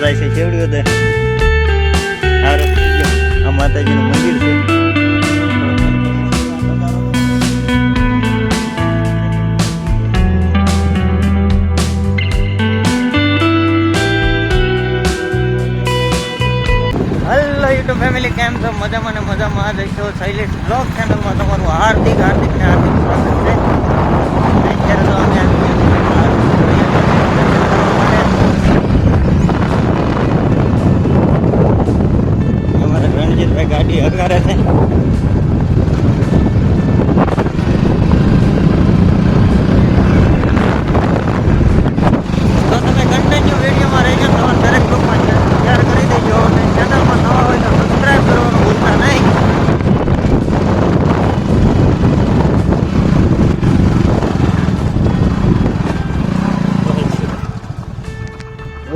જાય છે કેવડી બધે આ રસ્તો આ મંદિર છે. ફેમિલી કેમ છો? મજામાં ને મજામાં? આ જઈશો શૈલેષ બ્લોગ ચેનલમાં તમારું હાર્દિક હાર્દિક ને હાર્દિક સ્વાગત કરવાનું હગારે નહીં.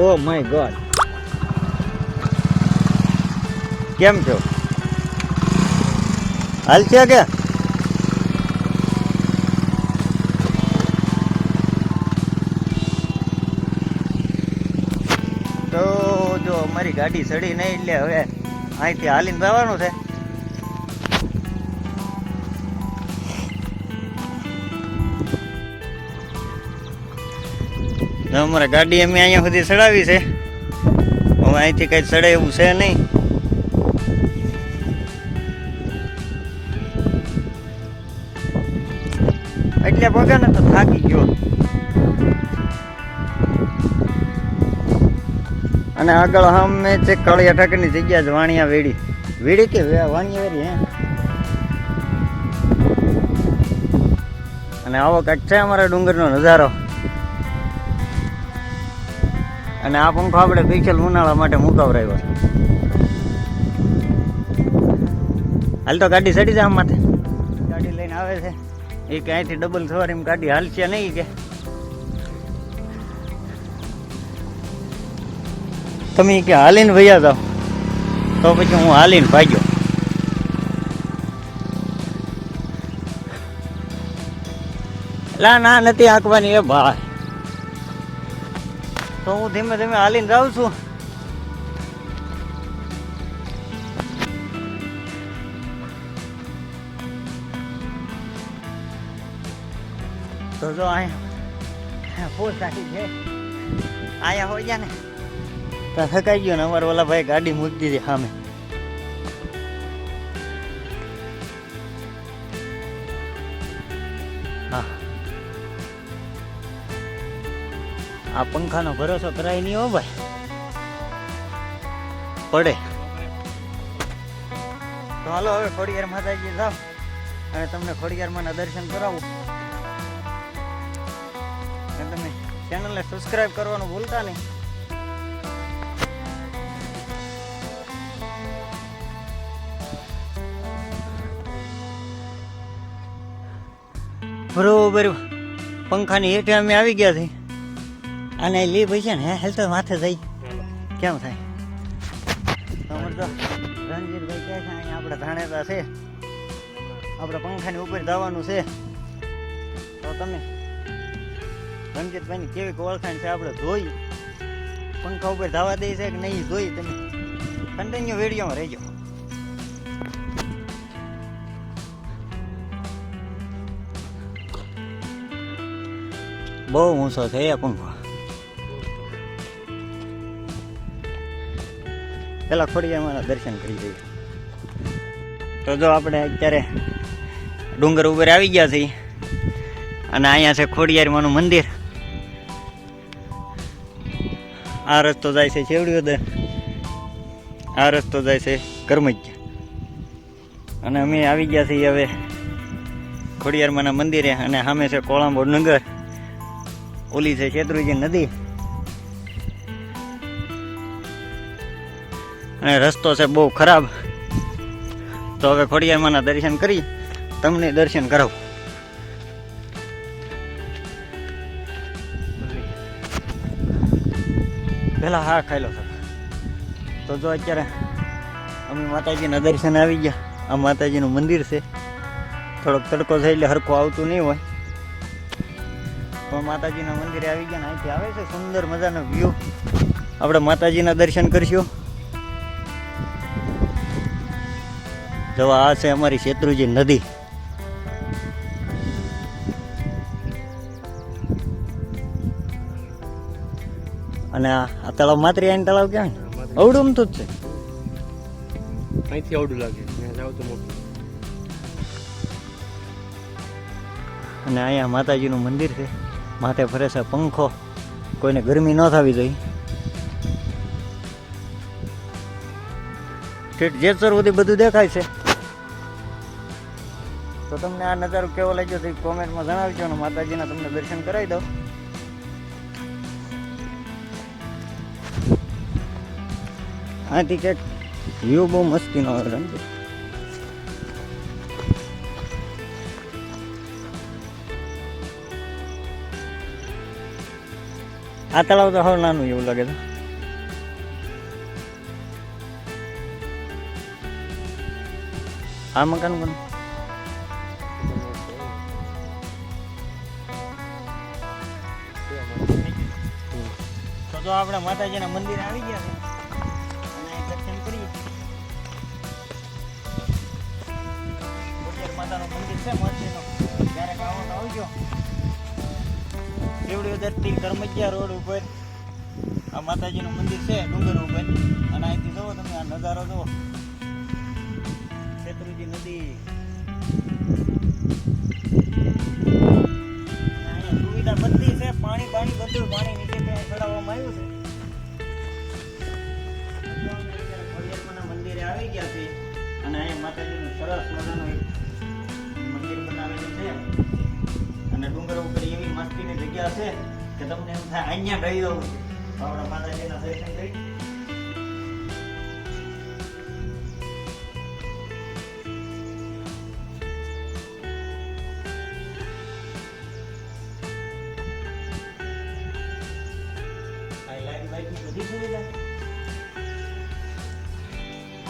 ઓ માય ગોડ કેમ છો? હાલ છે કે તો જો અમારી ગાડી સડી નહીં એટલે હવે અહીંથી હાલીને જવાનું છે. અમારે ગાડી અમે અહીંયા સુધી ચડાવી છે. હવે અહીંથી કઈ ચડે એવું છે નહીં. એટલે પગે ને તો થાકી ગયો. અને આગળ અમે છે કળિયા ઠાકરની જગ્યા છે વાણિયા વેડી. વેડી કે વાણિયા વેડી હે? અને આવો કંઈક છે અમારા ડુંગરનો નજારો? અને આ પંખો આપણે સ્પેશિયલ ઉનાળા માટે મુકાવરાયો હાલ તો ગાડી ચડી જાય આમ માથે. ગાડી લઈને આવે છે. એ કે અહીંથી ડબલ સવારીમાં ગાડી હાલશે નહીં કે. તમે કે હાલીને ભૈયા જાઓ. તો પછી હું હાલીને ભાગ્યો. લા, ના, નથી આંકવાની એ ભાઈ. તો હું ધીમે ધીમે હાલીને જાઉં છું. તો જો અહીંયા પોસાકી છે અહીંયા હોય ગયા ને તો થકાઈ ગયો ને અમારે ઓલા ભાઈ ગાડી મૂકી દીધી સામે હા આ પંખાનો ભરોસો કરાય નહીં હો ભાઈ. પડે. તો હાલો, હવે ખોડિયાર માતાજી જાઓ. અને તમને ખોડિયારમાંના દર્શન કરાવું. તમે ચેનલને સબસ્ક્રાઇબ કરવાનું ભૂલતા નહીં. બરોબર. પંખાની હેઠે અમે આવી ગયા છે અને લી ભાઈ છે ને, હે? તો માથે જઈ. કેમ થાય? તો અમારે તો રણજીતભાઈ કહે છે, અહીંયા આપણે જાણેતા છે. આપણે પંખાની ઉપર જવાનું છે. તો તમે રણજીતભાઈની કેવી ઓળખાણ છે આપણે જોઈ. પંખા ઉપર ધાવા દે છે કે નહીં જોઈ તમે. કન્ટિન્યુ વિડીયોમાં રહેજો. બહુ ઊંચો છે એ પંખો. પેલા ખોડિયામાં દર્શન કરી દઈએ તો જો આપણે અત્યારે ડુંગર ઉપર આવી ગયા છીએ. અને અહીંયા છે ખોડિયારમાંનું મંદિર. આ રસ્તો જાય છે ચેવડીઓદર આ રસ્તો જાય છે કરમજ્યા અને અમે આવી ગયા છીએ હવે ખોડિયારમાંના મંદિરે અને સામે છે કોળાંબોડ નગર. ઓલી છે શેત્રુજી નદી. અને રસ્તો છે બહુ ખરાબ. તો હવે ખોડિયારમાંના દર્શન કરી તમને દર્શન કરાવું. પેલા હા ખાઈ લો સર. તો જો અત્યારે અમે માતાજીના દર્શન આવી ગયા. આ માતાજીનું મંદિર છે. થોડોક તડકો છે એટલે હરખું આવતું નહીં હોય. પણ માતાજીના મંદિરે આવી ગયા ને અહીંથી આવે છે. સુંદર મજાનો વ્યૂ આપણે માતાજીના દર્શન કરશું. જવા આ છે અમારી શેત્રુજી નદી. અને આ તળાવ માત્રી આઈને તળાવ ક્યાં અવડું તો જ છે. અહીંથી અવડું લાગે. જાવ તો મોટું. અને અહીંયા માતાજીનું મંદિર છે. માથે ફરે છે પંખો. કોઈને ગરમી ન થવી જોઈએ. ઠીક જેસર સુધી બધું દેખાય છે. તો તમને આ નજારો કેવો લાગ્યો તે કોમેન્ટમાં જણાવજો અને માતાજીના તમને દર્શન કરાવી દઉં. આથી કંઈક વ્યૂ બહુ મસ્તીનો આવે સમજે આ તળાવ તો હવે નાનું એવું લાગે છે. આ મકાન પણ તો આપણે માતાજીના મંદિરે આવી ગયા આવજો કેવડી ઉદરથી કરમજિયા રોડ ઉપર આ માતાજીનું મંદિર છે, ડુંગર ઉપર. અને અહીંથી જુઓ તમે, આ નજારો જુઓ. શેત્રુજી નદી. સુવિધા બધી છે, પાણી પાણી બધું પાણી નીચે ત્યાં ચડાવવામાં આવ્યું છે. મંદિરે આવી ગયા છે. અને અહીંયા માતાજીનું સરસ મજાનું એક ઉપર એવી મસ્તીની જગ્યા છે કે તમને એમ થાય અહીંયા ગઈ દઉં આપણા માતાજીના દર્શન કરી.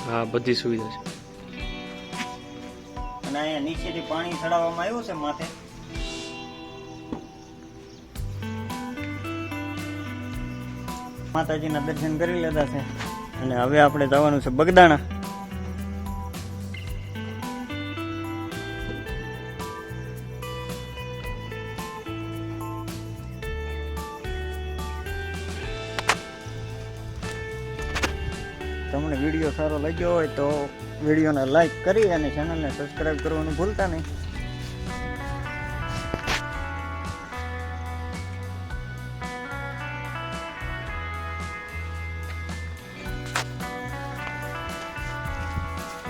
હા બધી સુવિધા છે. અને અહીંયા નીચેથી પાણી ચડાવવામાં આવ્યું છે માથે. માતાજીના દર્શન કરી લેતા છે. અને હવે આપણે જવાનું છે બગદાણા. તમને વીડિયો સારો લાગ્યો હોય તો વિડીયોને લાઈક કરી અને ચેનલને સબસ્ક્રાઈબ કરવાનું ભૂલતા નહીં.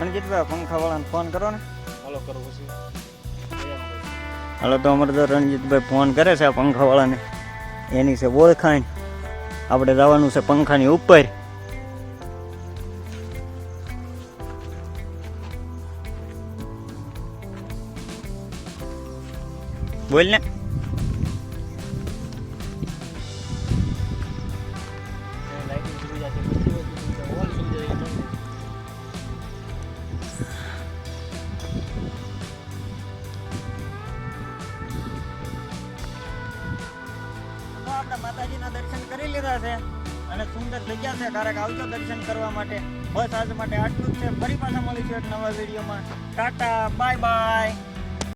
રણજીતભાઈ પંખાવાળાને ફોન કરો ને. હાલો કરો પછી. હાલો તો અમારે તો રણજીતભાઈ ફોન કરે છે આ પંખાવાળાને. એની છે ઓળખાણ. આપણે જવાનું છે પંખાની ઉપર. બોલ ને. માતાજીના દર્શન કરી લીધા છે અને સુંદર જગ્યા છે. ક્યારેક આવજો દર્શન કરવા માટે. બસ આજ માટે આટલું જ છે. ફરી પાછા મળીશું એક નવા વિડીયોમાં. Tata bye bye